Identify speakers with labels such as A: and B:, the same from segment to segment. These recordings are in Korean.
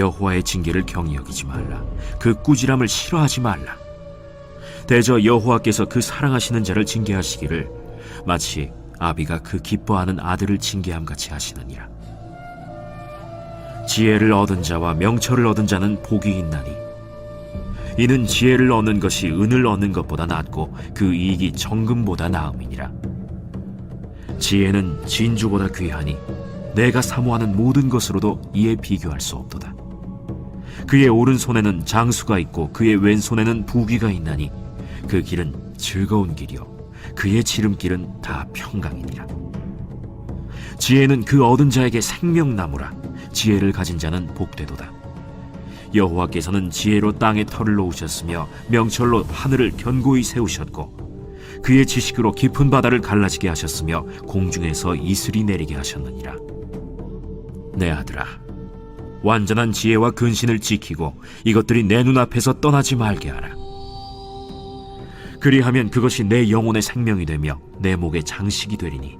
A: 여호와의 징계를 경히 여기지 말라. 그 꾸지람을 싫어하지 말라. 대저 여호와께서 그 사랑하시는 자를 징계하시기를 마치 아비가 그 기뻐하는 아들을 징계함 같이 하시느니라. 지혜를 얻은 자와 명철을 얻은 자는 복이 있나니 이는 지혜를 얻는 것이 은을 얻는 것보다 낫고 그 이익이 정금보다 나음이니라. 지혜는 진주보다 귀하니 내가 사모하는 모든 것으로도 이에 비교할 수 없도다. 그의 오른손에는 장수가 있고 그의 왼손에는 부귀가 있나니 그 길은 즐거운 길이요 그의 지름길은 다 평강이니라. 지혜는 그 얻은 자에게 생명나무라 지혜를 가진 자는 복되도다. 여호와께서는 지혜로 땅에 털을 놓으셨으며 명철로 하늘을 견고히 세우셨고 그의 지식으로 깊은 바다를 갈라지게 하셨으며 공중에서 이슬이 내리게 하셨느니라. 내 아들아, 완전한 지혜와 근신을 지키고 이것들이 내 눈앞에서 떠나지 말게 하라. 그리하면 그것이 내 영혼의 생명이 되며 내 목의 장식이 되리니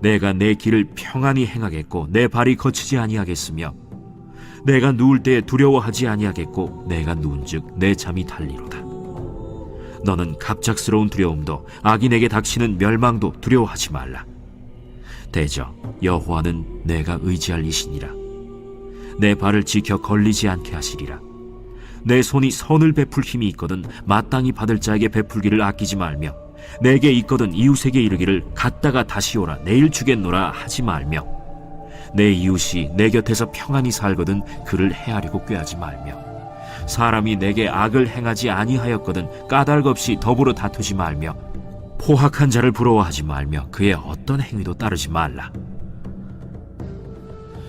A: 내가 내 길을 평안히 행하겠고 내 발이 거치지 아니하겠으며 내가 누울 때에 두려워하지 아니하겠고 내가 누운즉 내 잠이 달리로다. 너는 갑작스러운 두려움도 악인에게 닥치는 멸망도 두려워하지 말라. 대저 여호와는 내가 의지할 이시니라. 내 발을 지켜 걸리지 않게 하시리라. 내 손이 선을 베풀 힘이 있거든 마땅히 받을 자에게 베풀기를 아끼지 말며 내게 있거든 이웃에게 이르기를 갔다가 다시 오라 내일 주겠노라 하지 말며 내 이웃이 내 곁에서 평안히 살거든 그를 헤아리고 꾀하지 말며 사람이 내게 악을 행하지 아니하였거든 까닭 없이 더불어 다투지 말며 포악한 자를 부러워하지 말며 그의 어떤 행위도 따르지 말라.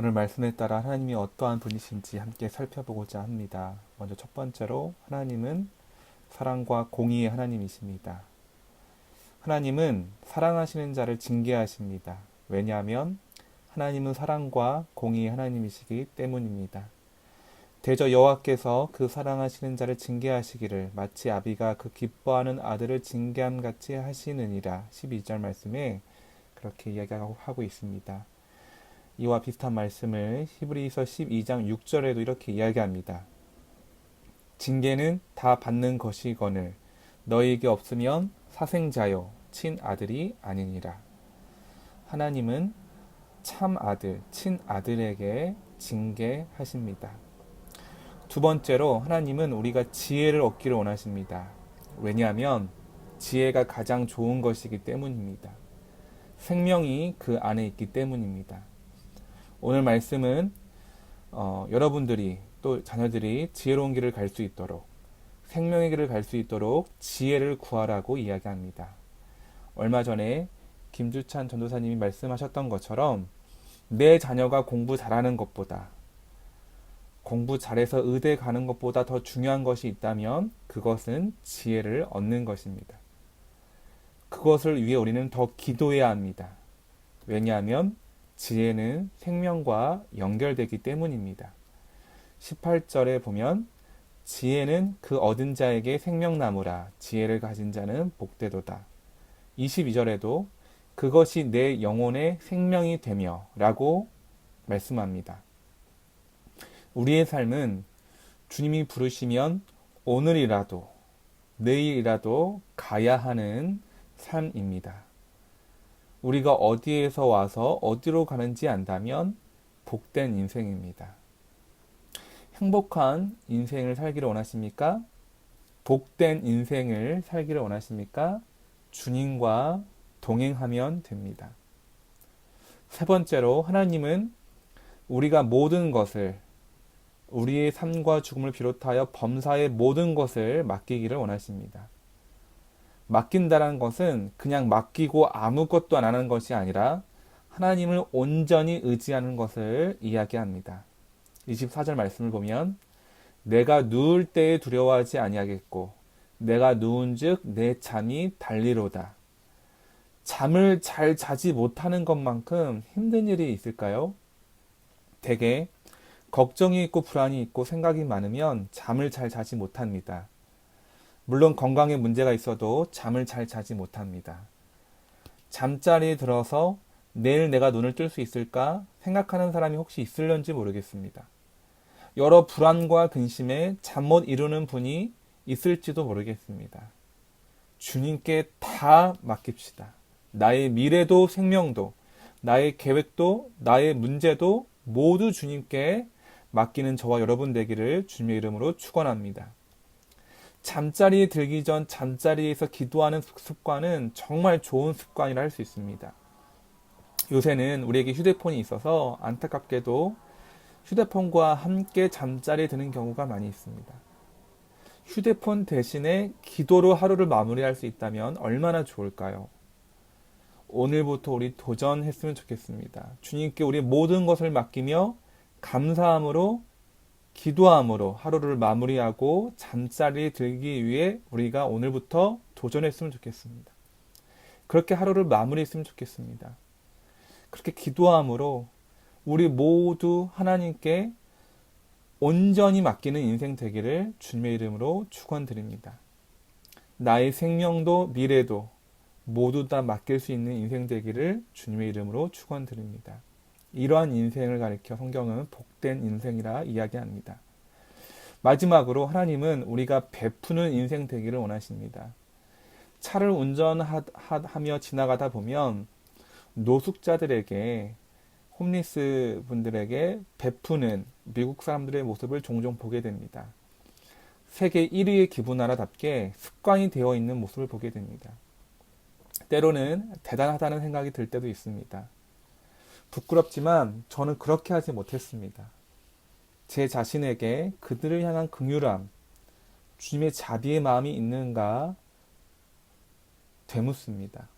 B: 오늘 말씀에 따라 하나님이 어떠한 분이신지 함께 살펴보고자 합니다. 먼저 첫 번째로 하나님은 사랑과 공의의 하나님이십니다. 하나님은 사랑하시는 자를 징계하십니다. 왜냐하면 하나님은 사랑과 공의의 하나님이시기 때문입니다. 대저 여호와께서 그 사랑하시는 자를 징계하시기를 마치 아비가 그 기뻐하는 아들을 징계함 같이 하시느니라 12절 말씀에 그렇게 이야기하고 있습니다. 이와 비슷한 말씀을 히브리서 12장 6절에도 이렇게 이야기합니다. 징계는 다 받는 것이거늘 너희에게 없으면 사생자요 친아들이 아니니라. 하나님은 참 아들, 친아들에게 징계하십니다. 두 번째로 하나님은 우리가 지혜를 얻기를 원하십니다. 왜냐하면 지혜가 가장 좋은 것이기 때문입니다. 생명이 그 안에 있기 때문입니다. 오늘 말씀은 어, 여러분들이 또 자녀들이 지혜로운 길을 갈 수 있도록 생명의 길을 갈 수 있도록 지혜를 구하라고 이야기합니다. 얼마 전에 김주찬 전도사님이 말씀하셨던 것처럼 내 자녀가 공부 잘하는 것보다 공부 잘해서 의대 가는 것보다 더 중요한 것이 있다면 그것은 지혜를 얻는 것입니다. 그것을 위해 우리는 더 기도해야 합니다. 왜냐하면 지혜는 생명과 연결되기 때문입니다. 18절에 보면 지혜는 그 얻은 자에게 생명나무라 지혜를 가진 자는 복되도다. 22절에도 그것이 내 영혼의 생명이 되며 라고 말씀합니다. 우리의 삶은 주님이 부르시면 오늘이라도 내일이라도 가야 하는 삶입니다. 우리가 어디에서 와서 어디로 가는지 안다면 복된 인생입니다. 행복한 인생을 살기를 원하십니까? 복된 인생을 살기를 원하십니까? 주님과 동행하면 됩니다. 세 번째로 하나님은 우리가 모든 것을 우리의 삶과 죽음을 비롯하여 범사의 모든 것을 맡기기를 원하십니다. 맡긴다는 것은 그냥 맡기고 아무것도 안 하는 것이 아니라 하나님을 온전히 의지하는 것을 이야기합니다. 24절 말씀을 보면 내가 누울 때에 두려워하지 아니하겠고 내가 누운즉 내 잠이 달리로다. 잠을 잘 자지 못하는 것만큼 힘든 일이 있을까요? 대개 걱정이 있고 불안이 있고 생각이 많으면 잠을 잘 자지 못합니다. 물론 건강에 문제가 있어도 잠을 잘 자지 못합니다. 잠자리에 들어서 내일 내가 눈을 뜰 수 있을까 생각하는 사람이 혹시 있을런지 모르겠습니다. 여러 불안과 근심에 잠 못 이루는 분이 있을지도 모르겠습니다. 주님께 다 맡깁시다. 나의 미래도 생명도, 나의 계획도, 나의 문제도 모두 주님께 맡기는 저와 여러분 되기를 주님의 이름으로 축원합니다. 잠자리에 들기 전 잠자리에서 기도하는 습관은 정말 좋은 습관이라 할 수 있습니다. 요새는 우리에게 휴대폰이 있어서 안타깝게도 휴대폰과 함께 잠자리에 드는 경우가 많이 있습니다. 휴대폰 대신에 기도로 하루를 마무리할 수 있다면 얼마나 좋을까요? 오늘부터 우리 도전했으면 좋겠습니다. 주님께 우리 모든 것을 맡기며 감사함으로 기도함으로 하루를 마무리하고 잠자리에 들기 위해 우리가 오늘부터 도전했으면 좋겠습니다. 그렇게 하루를 마무리했으면 좋겠습니다. 그렇게 기도함으로 우리 모두 하나님께 온전히 맡기는 인생 되기를 주님의 이름으로 축원드립니다. 나의 생명도 미래도 모두 다 맡길 수 있는 인생 되기를 주님의 이름으로 축원드립니다. 이러한 인생을 가리켜 성경은 복된 인생이라 이야기합니다. 마지막으로 하나님은 우리가 베푸는 인생 되기를 원하십니다. 차를 운전하며 지나가다 보면 노숙자들에게 홈리스 분들에게 베푸는 미국 사람들의 모습을 종종 보게 됩니다. 세계 1위의 기부나라답게 습관이 되어 있는 모습을 보게 됩니다. 때로는 대단하다는 생각이 들 때도 있습니다. 부끄럽지만 저는 그렇게 하지 못했습니다. 제 자신에게 그들을 향한 긍휼함, 주님의 자비의 마음이 있는가 되묻습니다.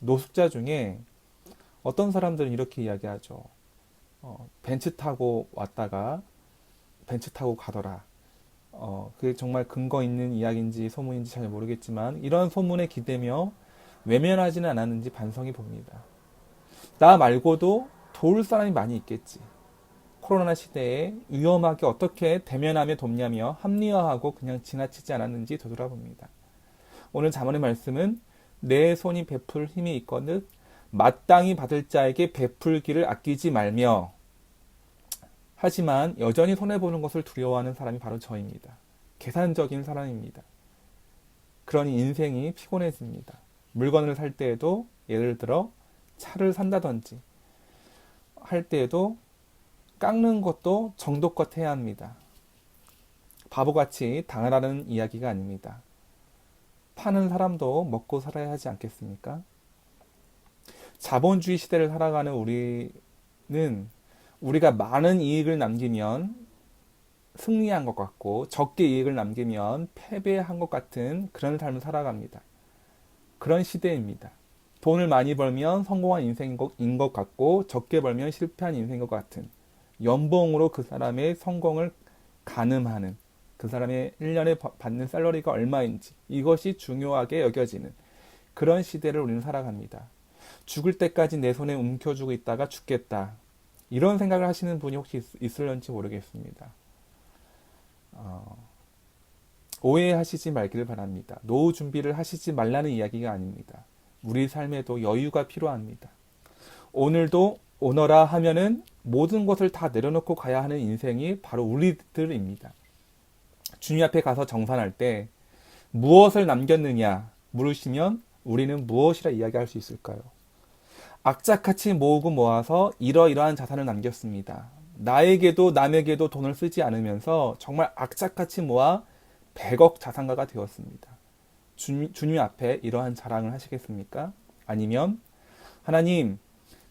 B: 노숙자 중에 어떤 사람들은 이렇게 이야기하죠. 어, 벤츠 타고 왔다가 벤츠 타고 가더라. 어, 그게 정말 근거 있는 이야기인지 소문인지 잘 모르겠지만 이런 소문에 기대며 외면하지는 않았는지 반성해 봅니다. 나 말고도 도울 사람이 많이 있겠지. 코로나 시대에 위험하게 어떻게 대면하며 돕냐며 합리화하고 그냥 지나치지 않았는지 되돌아봅니다. 오늘 자문의 말씀은 내 손이 베풀 힘이 있거든 마땅히 받을 자에게 베풀기를 아끼지 말며 하지만 여전히 손해보는 것을 두려워하는 사람이 바로 저입니다. 계산적인 사람입니다. 그러니 인생이 피곤해집니다. 물건을 살 때에도 예를 들어 차를 산다든지 할 때에도 깎는 것도 정도껏 해야 합니다. 바보같이 당하라는 이야기가 아닙니다. 파는 사람도 먹고 살아야 하지 않겠습니까? 자본주의 시대를 살아가는 우리는 우리가 많은 이익을 남기면 승리한 것 같고 적게 이익을 남기면 패배한 것 같은 그런 삶을 살아갑니다. 그런 시대입니다. 돈을 많이 벌면 성공한 인생인 것 같고 적게 벌면 실패한 인생인 것 같은 연봉으로 그 사람의 성공을 가늠하는 그 사람의 1년에 받는 쌀러리가 얼마인지 이것이 중요하게 여겨지는 그런 시대를 우리는 살아갑니다. 죽을 때까지 내 손에 움켜쥐고 있다가 죽겠다. 이런 생각을 하시는 분이 혹시 있, 을런지 모르겠습니다. 어, 오해하시지 말기를 바랍니다. 노후 준비를 하시지 말라는 이야기가 아닙니다. 우리 삶에도 여유가 필요합니다. 오늘도 오너라 하면은 모든 것을 다 내려놓고 가야 하는 인생이 바로 우리들입니다. 주님 앞에 가서 정산할 때 무엇을 남겼느냐 물으시면 우리는 무엇이라 이야기할 수 있을까요? 악착같이 모으고 모아서 이러이러한 자산을 남겼습니다. 나에게도 남에게도 돈을 쓰지 않으면서 정말 악착같이 모아 100억 자산가가 되었습니다. 주님, 주님 앞에 이러한 자랑을 하시겠습니까? 아니면 하나님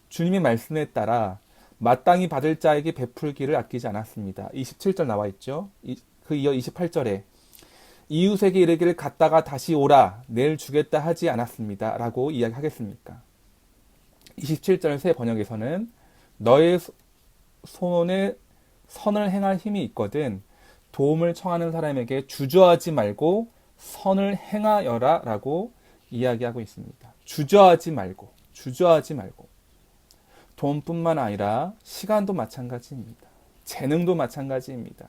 B: 주님의 말씀에 따라 마땅히 받을 자에게 베풀기를 아끼지 않았습니다. 27절 나와 있죠. 그 이어 28절에 이웃에게 이르기를 갔다가 다시 오라 내일 주겠다 하지 않았습니다. 라고 이야기하겠습니까? 27절 새 번역에서는 너의 소- 손에 선을 행할 힘이 있거든 도움을 청하는 사람에게 주저하지 말고 선을 행하여라 라고 이야기하고 있습니다. 주저하지 말고, 주저하지 말고. 돈뿐만 아니라 시간도 마찬가지입니다. 재능도 마찬가지입니다.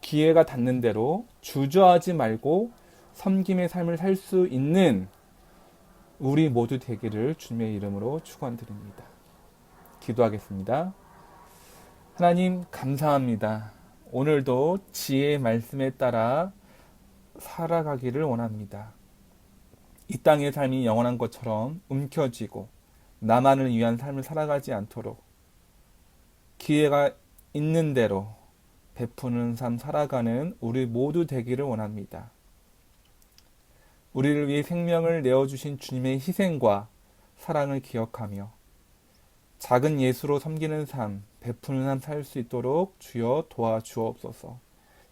B: 기회가 닿는 대로 주저하지 말고 섬김의 삶을 살 수 있는 우리 모두 되기를 주님의 이름으로 축원드립니다. 기도하겠습니다. 하나님 감사합니다. 오늘도 지혜의 말씀에 따라 살아가기를 원합니다. 이 땅의 삶이 영원한 것처럼 움켜쥐고 나만을 위한 삶을 살아가지 않도록 기회가 있는 대로 베푸는 삶 살아가는 우리 모두 되기를 원합니다. 우리를 위해 생명을 내어주신 주님의 희생과 사랑을 기억하며 작은 예수로 섬기는 삶, 베푸는 삶 살 수 있도록 주여 도와주옵소서.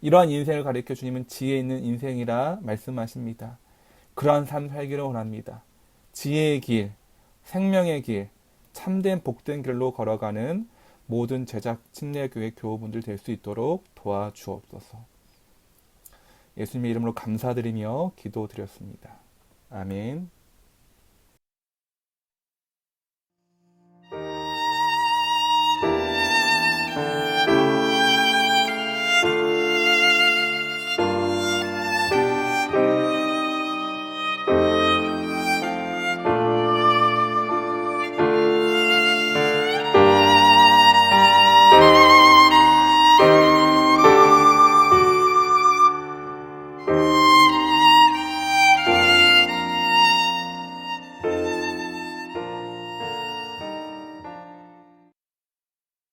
B: 이러한 인생을 가리켜 주님은 지혜 있는 인생이라 말씀하십니다. 그러한 삶 살기를 원합니다. 지혜의 길, 생명의 길, 참된 복된 길로 걸어가는 모든 제작 침례교회 교우분들 될 수 있도록 도와주옵소서. 예수님의 이름으로 감사드리며 기도드렸습니다. 아멘.